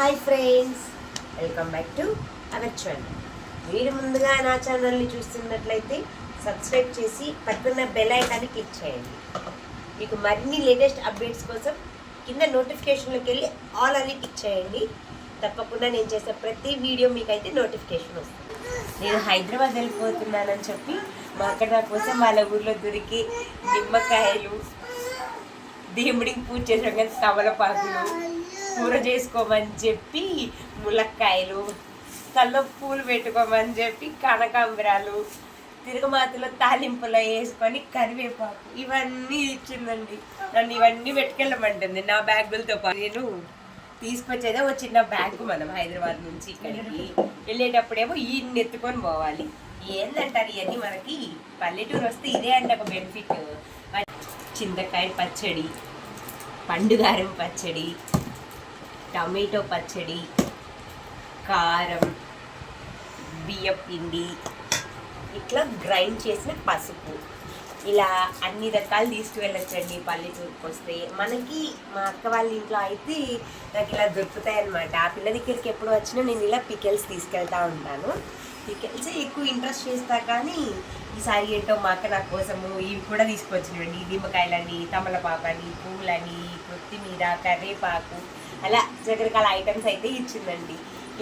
Hi friends welcome back to our channel మీరు ముందుగా నా ఛానల్ని చూస్తున్నట్లయితే సబ్స్క్రైబ్ చేసి పక్కన బెల్ ఐకాన్ని క్లిక్ చేయండి. మీకు మరిన్ని లేటెస్ట్ అప్డేట్స్ కోసం కింద నోటిఫికేషన్లోకి వెళ్ళి ఆల్ అని క్లిక్ చేయండి. తప్పకుండా నేను చేసే ప్రతి వీడియో మీకైతే నోటిఫికేషన్ వస్తుంది. నేను హైదరాబాద్ వెళ్ళిపోతున్నానని చెప్పి మా అక్కడ నా కోసం వాళ్ళ ఊర్లో దొరికి నిమ్మకాయలు దేవుడికి పూజ చేసాం కదా తమలపాకులు కూర చేసుకోమని చెప్పి ములక్కాయలు తల్లో పూలు పెట్టుకోమని చెప్పి కనకాంబరాలు తిరుగుమాతలో తాలింపులో వేసుకొని కరివేపాకు ఇవన్నీ ఇచ్చిందండి. నన్ను ఇవన్నీ పెట్టుకెళ్ళమంటుంది నా బ్యాగులతో పాటు. నేను తీసుకొచ్చేదే ఒక చిన్న బ్యాగ్ మనం హైదరాబాద్ నుంచి ఇక్కడికి వెళ్ళేటప్పుడేమో ఈ ఎత్తుకొని పోవాలి. ఏందంటారు ఇవన్నీ మనకి? పల్లెటూరు వస్తే ఇదే అండి ఒక బెనిఫిట్. చింతకాయ పచ్చడి పండుగారం పచ్చడి టమాటో పచ్చడి కారం బియ్యం పిండి ఇట్లా గ్రైండ్ చేసిన పసుపు. ఇలా అన్ని రకాలు తీసుకువెళ్ళొచ్చండి పల్లెటూరుకి వస్తే మనకి మా అక్క వాళ్ళ ఇంట్లో అయితే నాకు ఇలా దొరుకుతాయి అనమాట ఆ పిల్ల దగ్గరికి ఎప్పుడు వచ్చినా నేను ఇలా పికెల్స్ తీసుకెళ్తా ఉంటాను. పికెల్స్ ఎక్కువ ఇంట్రెస్ట్ చేస్తా కానీ ఈసారి ఏంటో మా అక్క నా కోసము ఇవి కూడా తీసుకొచ్చినండి నిమ్మకాయలని తమలపాకని పూలని కొత్తిమీర కరివేపాకు అలా రకరకాల ఐటమ్స్ అయితే ఇచ్చిందండి.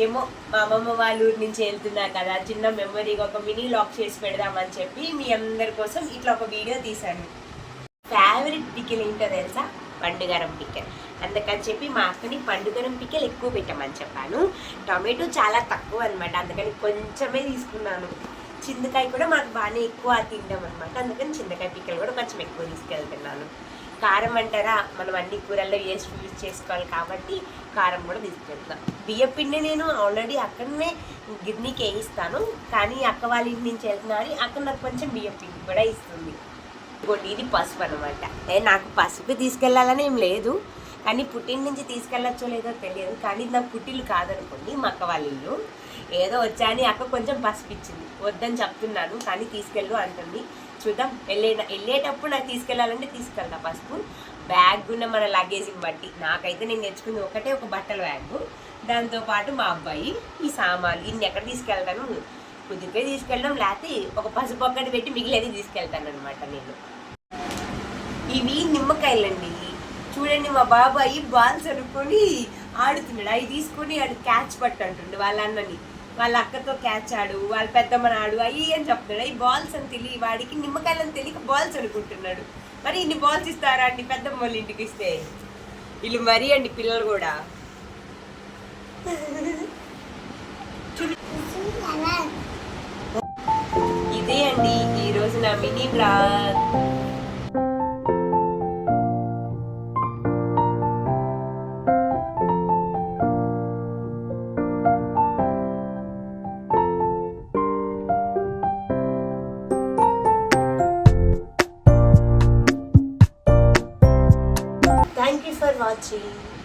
ఏమో మా అమ్మమ్మ వాళ్ళ ఊరి నుంచి వెళ్తున్నా కదా చిన్న మెమరీగా ఒక మినీ లాక్ చేసి పెడదామని చెప్పి మీ అందరి కోసం ఇట్లా ఒక వీడియో తీశాను. ఫేవరెట్ పికిల్ ఏంటో తెలుసా? పండుగరం పికిల్ అందుకని చెప్పి మా అక్కని పండుగరం పికిల్ ఎక్కువ పెట్టమని చెప్పాను. టొమాటో చాలా తక్కువ అనమాట అందుకని కొంచెమే తీసుకున్నాను. చింతకాయ కూడా మాకు బాగానే ఎక్కువ తింటాం అనమాట అందుకని చింతకాయ పిక్కలు కూడా కొంచెం ఎక్కువ తీసుకెళ్తున్నాను. కారం అంటారా? మనం అన్ని కూరల్లో వేసి యూజ్ చేసుకోవాలి కాబట్టి కారం కూడా తీసుకెళ్తాం బియ్య పిండి నేను ఆల్రెడీ అక్కడనే గిర్నీకి వేయిస్తాను. కానీ అక్క వాళ్ళ ఇంటి నుంచి వెళ్తున్నా అని అక్కడ నాకు కొంచెం బియ్య పిండి కూడా ఇస్తుంది. ఇంకోటి ఇది పసుపు అనమాట నాకు పసుపు తీసుకెళ్ళాలని ఏం లేదు. కానీ పుట్టిన నుంచి తీసుకెళ్ళచ్చో లేదో తెలియదు. కానీ నాకు పుట్టిల్లు కాదనుకోండి మా అక్క వాళ్ళ ఇల్లు. ఏదో వచ్చా అని అక్క కొంచెం పసుపు ఇచ్చింది. వద్దని చెప్తున్నాను కానీ తీసుకెళ్ళు అంటుంది. చూద్దాం. వెళ్ళే వెళ్ళేటప్పుడు నాకు తీసుకెళ్ళాలంటే తీసుకెళ్తా పసుపు. బ్యాగ్ ఉన్న మన లగేజ్ని బట్టి. నాకైతే నేను తెచ్చుకుంది ఒకటే ఒక బట్టల బ్యాగ్. దాంతోపాటు మా అబ్బాయి ఈ సామాన్లు ఇన్ని ఎక్కడ తీసుకెళ్తాను? కుదిరిపోయి తీసుకెళ్ళడం లేకపోతే ఒక పసుపు ఒక్కటి పెట్టి మిగిలేది తీసుకెళ్తాను అనమాట నేను. ఇవి నిమ్మకాయలండి. చూడండి మా బాబాయి బాల్స్ అనుకొని ఆడుతున్నాడు. అవి తీసుకొని ఆడు క్యాచ్ పట్టు అంటుండు వాళ్ళ అన్నని. వాళ్ళ అక్కతో క్యాచ్ ఆడు వాళ్ళ పెద్దమ్మని ఆడు అయ్యి అని చెప్తున్నాడు. అవి బాల్స్ అని తెలియ వాడికి నిమ్మకాయలని తెలియక బాల్స్ అనుకుంటున్నాడు. మరి ఇన్ని బాల్స్ ఇస్తారా అండి పెద్దమ్మ వాళ్ళ ఇంటికి ఇస్తే? వీళ్ళు మరీ అండి పిల్లలు కూడా. ఇదే అండి ఈ రోజు నా మినీ బ్లాగ్. Watching.